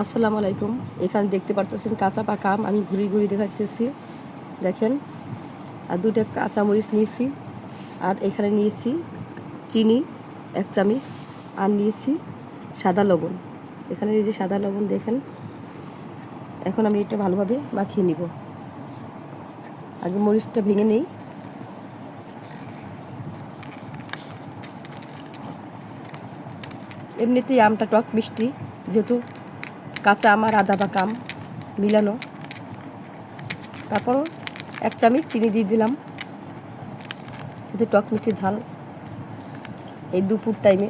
আসসালামু আলাইকুম। এখানে দেখতে পারতেছেন কাঁচা পাকা আম। আমি ঘুরি ঘুরি দেখাতেছি দেখেন, আর দুটো কাঁচা মরিচ নিয়েছি, আর এখানে নিয়েছি চিনি, এক চামচ, আর নিয়েছি সাদা লবণ। এখানে যে সাদা লবণ দেখেন, এখন আমি এটা ভালোভাবে মাখিয়ে নিব। আগে মরিচটা ভেঙে নেই। এমনিতেই আমটা টক মিষ্টি, যেহেতু কাঁচা আম আর আদা পাকা আম মিলানো। তারপর এক চামচ চিনি দিয়ে দিলাম। টক মিষ্টি ঝাল। এই দুপুর টাইমে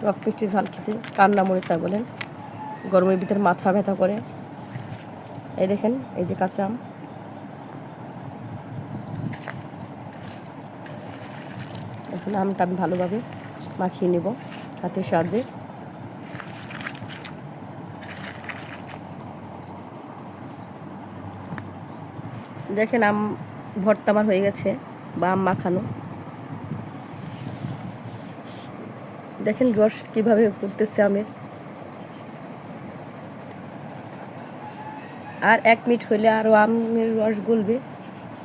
টক মিষ্টি ঝাল খেতে কান্না মরে চা বলেন? গরমের ভিতরে মাথা ব্যথা করে। এই দেখেন, এই যে কাঁচা আম। এখন আমটা আমি ভালোভাবে মাখিয়ে নেব হাতের সাহায্যে। দেখেন আম ভর্তা আমার হয়ে গেছে বা আম মাখানো। দেখেন রস কীভাবে করতেছে আমের। আর এক মিনিট হলে আরও আমের রস গলবে,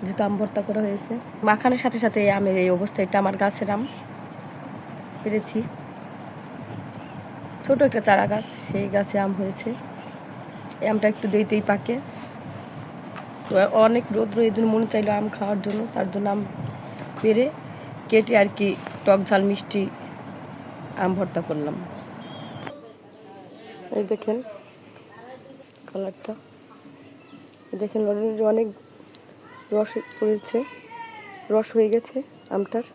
যেহেতু আম ভর্তা করা হয়েছে। মাখানোর সাথে সাথে আমের এই অবস্থা, এটা আমার গাছের আম। পেরেছি। ছোট একটা চারা গাছ, সেই গাছে আম হয়েছে। আমটা একটু দেইতেই পাকে। অনেক রোদ্র এই জন্য মনে চাইলো আম খাওয়ার জন্য, তার জন্য আম পেরে কেটে আর কি টক ঝাল মিষ্টি আম ভর্তা করলাম। এই দেখেন কালারটা। দেখেন অনেক রস পড়েছে, রস হয়ে গেছে আমটার।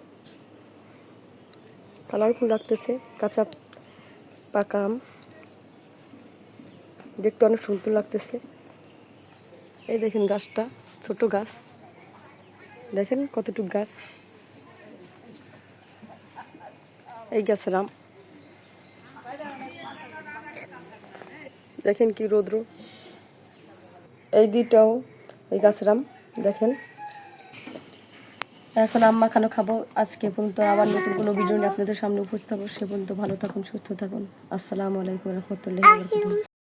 কালারফুল লাগতেছে, কাঁচা পাকা আম। দেখতে অনেক সুন্দর লাগতেছে। এই দেখেন গাছটা, ছোট গাছ। দেখেন কতটুক গাছ। এই গাছের আম। দেখেন কি রৌদ্র। এই দুইটাও এই গাছের আম, দেখেন। এখন আম মাখানো খাব। আজকে পর্যন্ত আবার নতুন কোনো ভিডিও নিয়ে আপনাদের সামনে উপস্থিত হব। সে পর্যন্ত ভালো থাকুন, সুস্থ থাকুন। আসসালামু আলাইকুম রহমতুল্লাহ